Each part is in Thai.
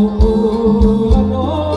โอ้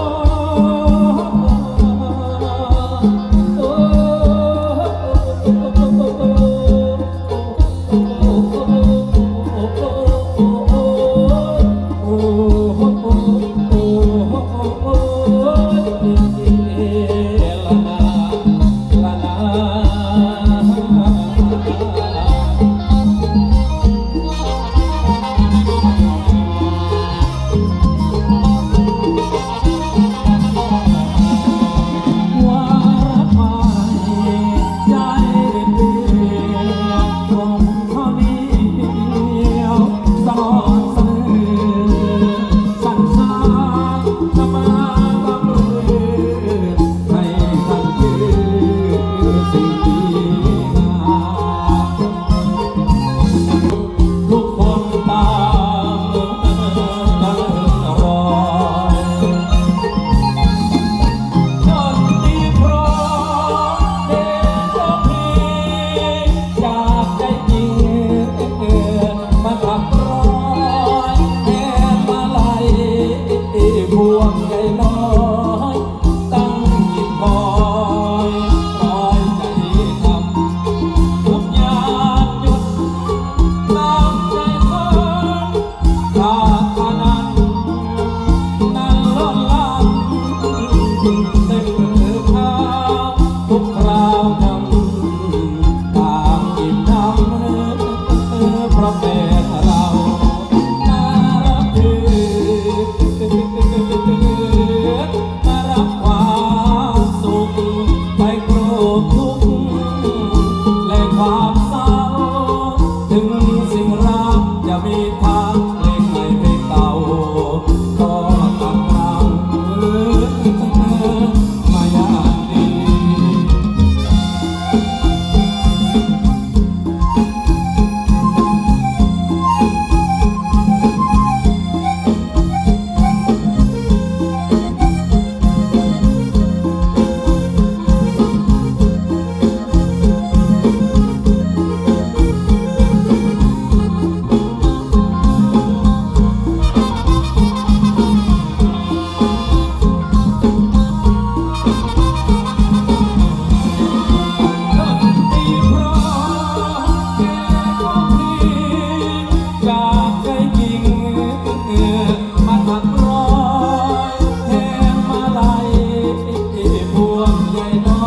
มอ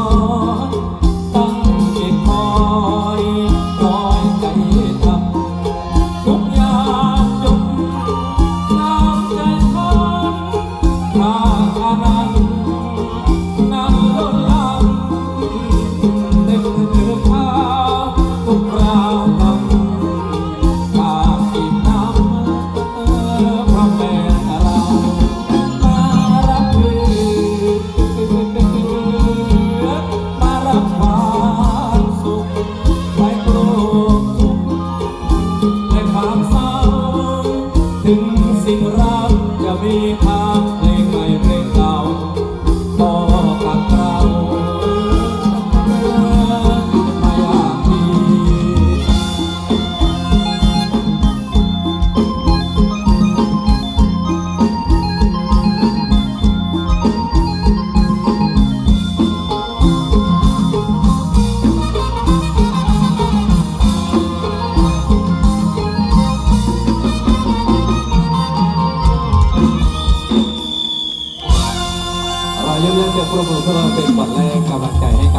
ง รักจะมีทางในไม่เป็นเก่า งประมือเพื่อเป็นขวัแรกกำลังใจให้กับ